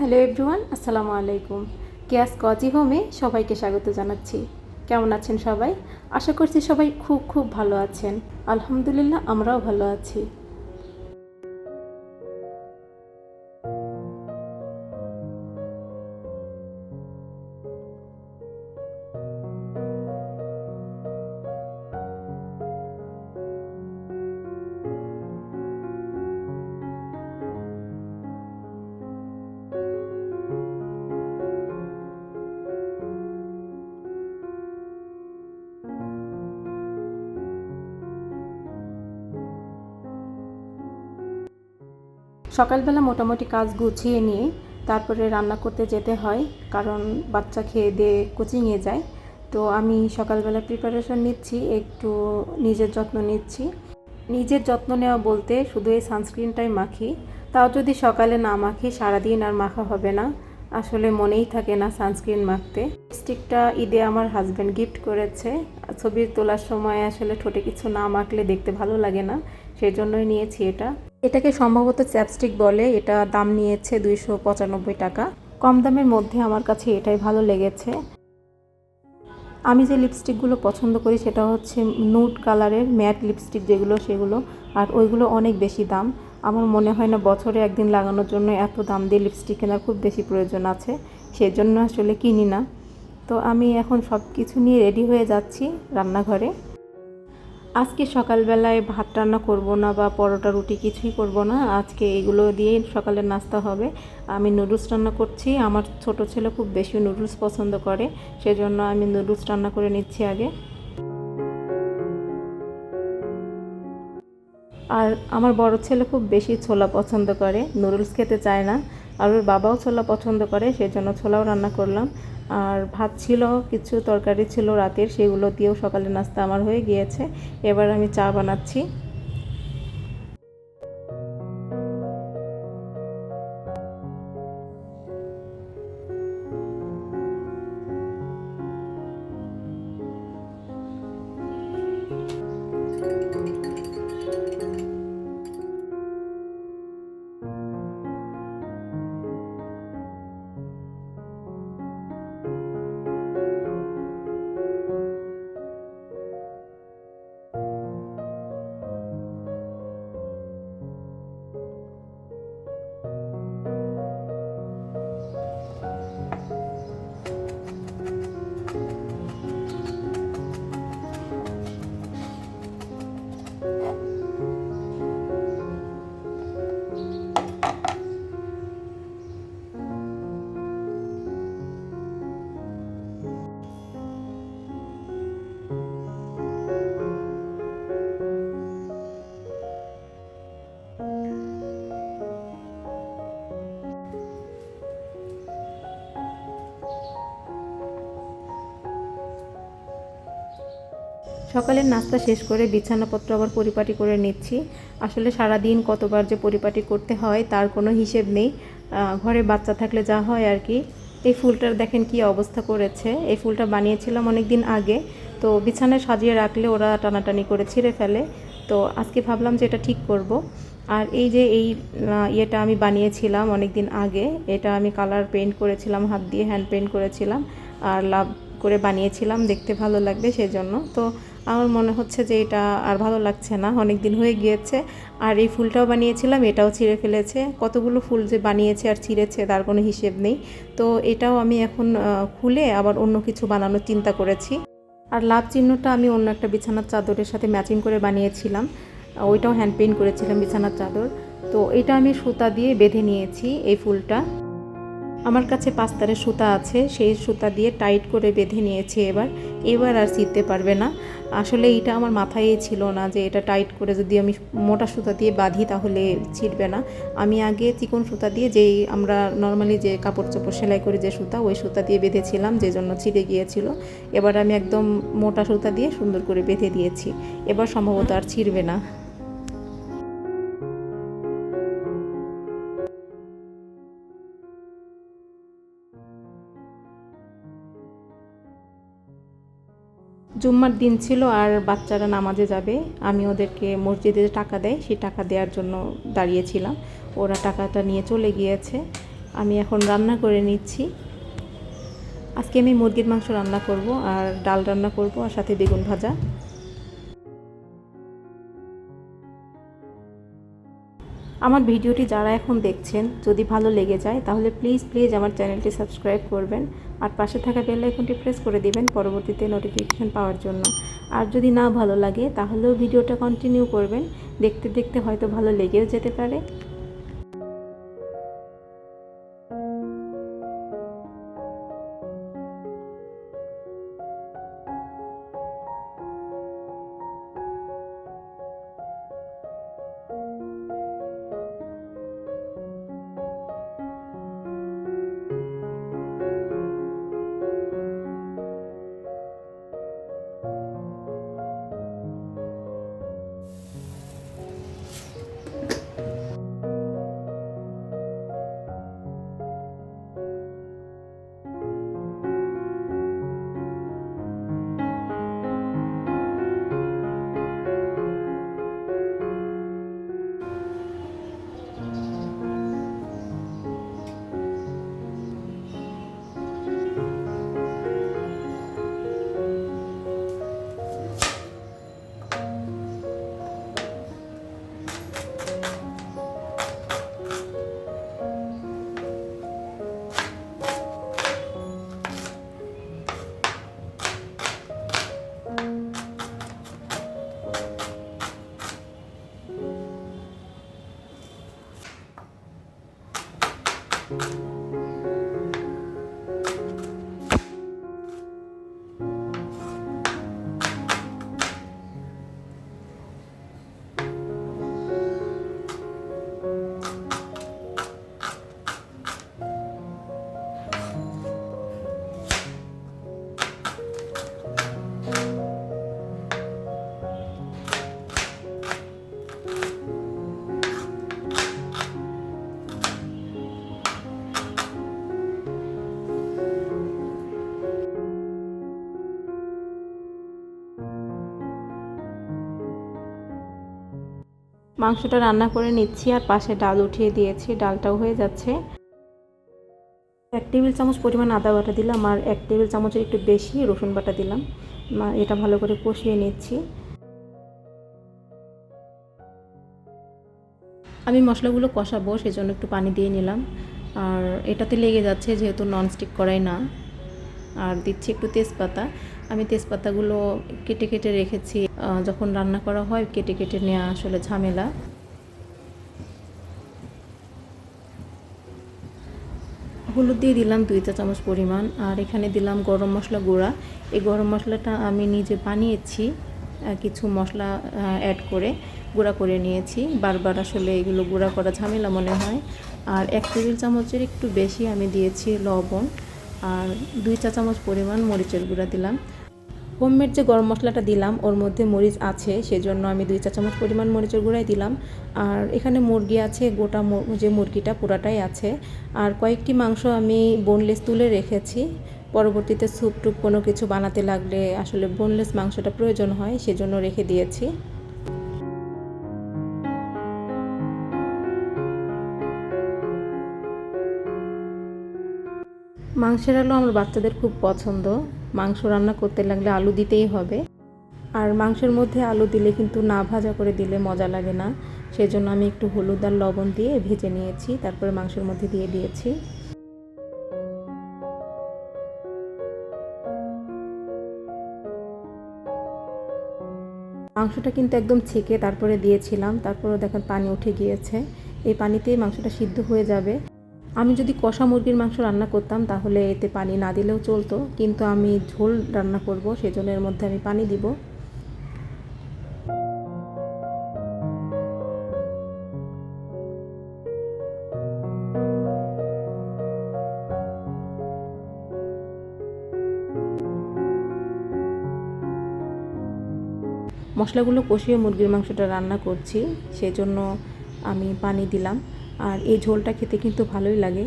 Hello everyone, আসসালামু আলাইকুম। কেয়াস cosy হোমে সবাইকে স্বাগত জানাচ্ছি। কেমন আছেন সবাই? আশা করছি সবাই খুব খুব ভালো আছেন। আলহামদুলিল্লাহ, আমরাও ভালো আছি। সকালবেলা মোটামুটি কাজ গুছিয়ে নিয়ে তারপরে রান্না করতে যেতে হয়, কারণ বাচ্চা খেয়ে দিয়ে কোচিংয়ে যায়। তো আমি সকালবেলা প্রিপারেশন নিচ্ছি, একটু নিজের যত্ন নিচ্ছি। নিজের যত্ন নেওয়া বলতে শুধু এই সানস্ক্রিনটাই মাখি। তাও যদি সকালে না মাখি, সারাদিন আর মাখা হবে না। আসলে মনেই থাকে না সানস্ক্রিন মাখতে। স্টিকটা ঈদে আমার হাজব্যান্ড গিফট করেছে। ছবি তোলার সময় আসলে ঠোঁটে কিছু না মাখলে দেখতে ভালো লাগে না সেই জন্যই নিয়েছি এটা। এটাকে সম্ভবত চ্যাপস্টিক বলে, এটা দাম নিয়েছে দুইশো পঁচানব্বই টাকা। কম দামের মধ্যে আমার কাছে এটাই ভালো লেগেছে। আমি যে লিপস্টিকগুলো পছন্দ করি সেটা হচ্ছে নুট কালারের ম্যাট লিপস্টিক যেগুলো, সেগুলো। আর ওইগুলো অনেক বেশি দাম। আমার মনে হয় না বছরে একদিন লাগানোর জন্য এত দাম দিয়ে লিপস্টিক কেনার খুব বেশি প্রয়োজন আছে সেই জন্য আসলে কিনি না। তো আমি এখন সব কিছু নিয়ে রেডি হয়ে যাচ্ছি রান্নাঘরে। আজকে সকালবেলায় ভাত রান্না করব না বা পরোটা, রুটি কিছুই করব না। আজকে এগুলো দিয়েই সকালে নাস্তা হবে। আমি নুডলস রান্না করছি। আমার ছোট ছেলে খুব বেশি নুডলস পছন্দ করে, সেজন্য আমি নুডলস রান্না করে নিচ্ছি আগে। আর আমার বড় ছেলে খুব বেশি ছোলা পছন্দ করে, নুডলস খেতে চায় না। আর ওর বাবাও ছোলা পছন্দ করে, সেজন্য ছোলাও রান্না করলাম। আর ভাত ছিল, কিছু তরকারি ছিল রাতের, সেগুলো দিয়েও সকালে নাস্তা আমার হয়ে গিয়েছে। এবার আমি চা বানাচ্ছি। সকালের নাস্তা শেষ করে বিছানাপত্র আবার পরিপাটি করে নিচ্ছি। আসলে সারা দিন কতবার যে পরিপাটি করতে হয় তার কোনো হিসেব নেই। ঘরে বাচ্চা থাকলে যা হয় আর কি। এই ফুলটার দেখেন কি অবস্থা করেছে। এই ফুলটা বানিয়েছিলাম অনেক দিন আগে। তো বিছানায় সাজিয়ে রাখলে ওরা টানাটানি করে ছিঁড়ে ফেলে। তো আজকে ভাবলাম যে এটা ঠিক করব। আর এই যে এই ইয়েটা আমি বানিয়েছিলাম অনেক দিন আগে, এটা আমি কালার পেন্ট করেছিলাম, হাত দিয়ে হ্যান্ড পেন্ট করেছিলাম। আর লাভ করে বানিয়েছিলাম, দেখতে ভালো লাগবে সেজন্য। তো আমার মনে হচ্ছে যে এটা আর ভালো লাগছে না। অনেক দিন হয়ে গিয়েছে। আর এই ফুলটাও বানিয়েছিলাম, এটাও ছিঁড়ে ফেলেছে। কতগুলো ফুল যে বানিয়েছে আর ছিঁড়েছে, তার কোনো হিসেব নেই। তো এটাও আমি এখন খুলে আবার অন্য কিছু বানানোর চিন্তা করেছি। আর লাভ চিহ্নটা আমি অন্য একটা বিছানার চাদরের সাথে ম্যাচিং করে বানিয়েছিলাম। ওইটাও হ্যান্ড পেইন্ট করেছিলাম বিছানার চাদর। তো এটা আমি সুতা দিয়ে বেঁধে নিয়েছি এই ফুলটা। আমার কাছে পাঁচতারের সুতা আছে, সেই সুতা দিয়ে টাইট করে বেঁধে নিয়েছি এবার। এবার আর ছিঁড়তে পারবে না। আসলে এটা আমার মাথায় ছিল না যে এটা টাইট করে যদি আমি মোটা সুতা দিয়ে বাঁধি তাহলে ছিঁড়বে না। আমি আগে চিকন সুতা দিয়ে যেই আমরা নর্মালি যে কাপড় চোপড় সেলাই করি যে সুতা, ওই সুতা দিয়ে বেঁধেছিলাম, যে জন্য ছিঁড়ে গিয়েছিল। এবার আমি একদম মোটা সুতা দিয়ে সুন্দর করে বেঁধে দিয়েছি। এবার সম্ভবত আর ছিঁড়বে না। জুম্মার দিন ছিল আর বাচ্চারা নামাজে যাবে। আমি ওদেরকে মসজিদে টাকা দেয়, সেই টাকা দেওয়ার জন্য দাঁড়িয়েছিলাম। ওরা টাকাটা নিয়ে চলে গিয়েছে। আমি এখন রান্না করে নিচ্ছি। আজকে আমি মুরগির মাংস রান্না করব আর ডাল রান্না করব আর সাথে বেগুন ভাজা। আমার ভিডিওটি যারা এখন দেখছেন, যদি ভালো লেগে যায়, তাহলে প্লিজ প্লিজ আমার চ্যানেলটি সাবস্ক্রাইব করবেন আর পাশে থাকা বেল আইকনটি প্রেস করে দিবেন পরবর্তীতে নোটিফিকেশন পাওয়ার জন্য। আর যদি না ভালো লাগে, তাহলেও ভিডিওটা কন্টিনিউ করবেন। দেখতে দেখতে হয়তো ভালো লেগেও যেতে পারে। মাংসটা রান্না করে নিচ্ছি আর পাশে ডাল উঠিয়ে দিয়েছি, ডালটাও হয়ে যাচ্ছে। এক টেবিল চামচ পরিমাণ আদা বাটা দিলাম আর এক টেবিল চামচের একটু বেশি রসুন বাটা দিলাম। এটা ভালো করে কষিয়ে নিচ্ছি। আমি মশলাগুলো কষাবো, সেজন্য একটু পানি দিয়ে নিলাম। আর এটাতে লেগে যাচ্ছে যেহেতু ননস্টিক করাই না। আর দিচ্ছি একটু তেজপাতা। আমি তেজপাতাগুলো কেটে কেটে রেখেছি। যখন রান্না করা হয়, কেটে কেটে নেওয়া আসলে ঝামেলা। হলুদ দিয়ে দিলাম দুই চা চামচ পরিমাণ, আর এখানে দিলাম গরম মশলা গুঁড়া। এই গরম মশলাটা আমি নিজে বানিয়েছি কিছু মশলা অ্যাড করে গুঁড়া করে নিয়েছি। বারবার আসলে এগুলো গুঁড়া করা ঝামেলা মনে হয়। আর এক টেবিল চামচের একটু বেশি আমি দিয়েছি লবণ, আর দুই চা চামচ পরিমাণ মরিচের গুঁড়া দিলাম। হোমমেড যে গরম মশলাটা দিলাম, ওর মধ্যে মরিচ আছে, সেজন্য আমি দুই চা চামচ পরিমাণ মরিচের গুঁড়াই দিলাম। আর এখানে মুরগি আছে, গোটা যে মুরগিটা পুরাটাই আছে। আর কয়েকটি মাংস আমি বোনলেস তুলে রেখেছি। পরবর্তীতে স্যুপ টুপ কোনো কিছু বানাতে লাগলে আসলে বোনলেস মাংসটা প্রয়োজন হয়, সেজন্য রেখে দিয়েছি। মাংসের আলু আমার বাচ্চাদের খুব পছন্দ। মাংস রান্না করতে লাগলে আলু দিতেই হবে। আর মাংসের মধ্যে আলু দিলে কিন্তু না ভাজা করে দিলে মজা লাগে না। সেজন্য আমি একটু হলুদ আর লবণ দিয়ে ভেজে নিয়েছি, তারপরে মাংসের মধ্যে দিয়ে দিয়েছি। মাংসটা কিন্তু একদম ছেঁকে তারপরে দিয়েছিলাম তারপরে দেখেন পানি উঠে গিয়েছে। এই পানিতেই মাংসটা সিদ্ধ হয়ে যাবে। আমি যদি কষা মুরগির মাংস রান্না করতাম, তাহলে এতে পানি না দিলেও চলতো। কিন্তু আমি ঝোল রান্না করব, সেজন্য এর মধ্যে আমি পানি দিব। মশলাগুলো কষিয়ে মুরগির মাংসটা রান্না করছি, সেজন্য আমি পানি দিলাম। আর এই ঝোলটা খেতে কিন্তু ভালোই লাগে।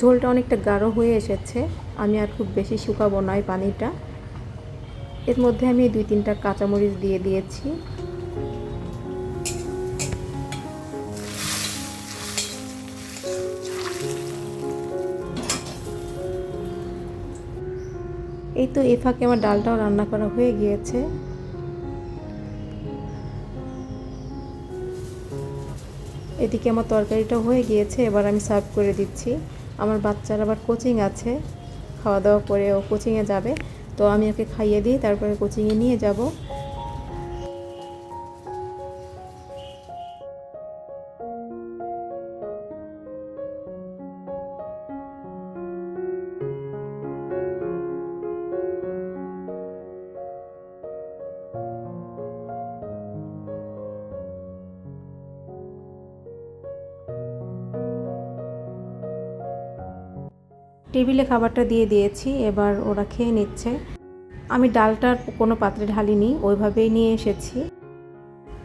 ঝোলটা অনেকটা গাঢ় হয়ে এসেছে। আমি আর খুব বেশি শুকাবো না এই পানিটা। এর মধ্যে আমি দুই তিনটা কাঁচামরিচ দিয়ে দিয়েছি। এই তো এ ফাঁকে আমার ডালটাও রান্না করা হয়ে গিয়েছে। এদিকে আমার তরকারিটা হয়ে গিয়েছে, এবার আমি সার্ভ করে দিচ্ছি। আমার বাচ্চার আবার কোচিং আছে, খাওয়া দাওয়া করে ও কোচিংয়ে যাবে। তো আমি ওকে খাইয়ে দিই, তারপরে কোচিংয়ে নিয়ে যাব। টেবিলে খাবারটা দিয়ে দিয়েছি, এবার ওরা খেয়ে নিচ্ছে। আমি ডালটার কোনো পাত্রে ঢালিনি, ওইভাবেই নিয়ে এসেছি।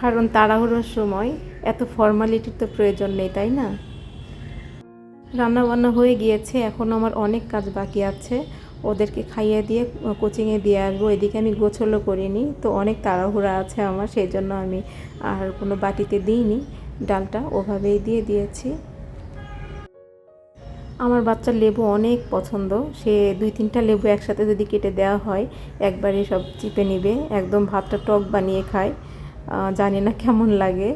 কারণ তাড়াহুড়োর সময় এত ফর্মালিটির তো প্রয়োজন নেই, তাই না? রান্না বান্না হয়ে গিয়েছে, এখন আমার অনেক কাজ বাকি আছে। ওদেরকে খাইয়ে দিয়ে, কোচিংয়ে দিয়ে আসব। এদিকে আমি গোছলও করিনি, তো অনেক তাড়াহুড়া আছে আমার, সেই জন্য আমি আর কোনো বাটিতে দিইনি। ডালটা ওভাবেই দিয়ে দিয়েছি। আমার বাচ্চার লেবু অনেক পছন্দ। সে দুই তিনটা লেবু একসাথে যদি কেটে দেওয়া হয়, একবারে সব চিপে নিবে, একদম ভাতটা টক বানিয়ে খায়। জানি না কেমন লাগে।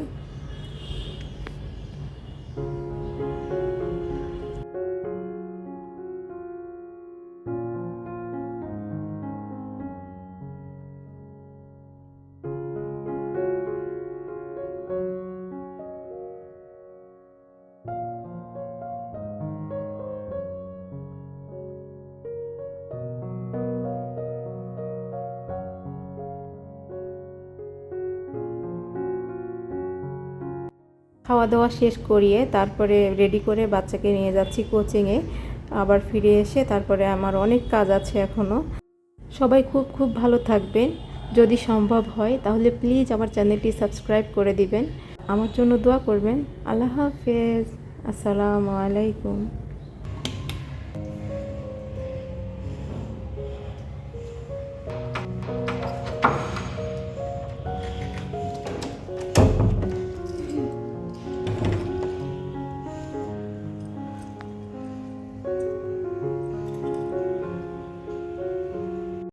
খাওয়া দাওয়া শেষ করিয়ে তারপরে রেডি করে বাচ্চাকে নিয়ে যাচ্ছি কোচিংয়ে আবার ফিরে এসে তারপরে আমার অনেক কাজ আছে এখনও সবাই খুব খুব ভালো থাকবেন। যদি সম্ভব হয়, তাহলে প্লিজ আমার চ্যানেলটি সাবস্ক্রাইব করে দিবেন। আমার জন্য দোয়া করবেন। আল্লাহ হাফেজ। আসসালামু আলাইকুম।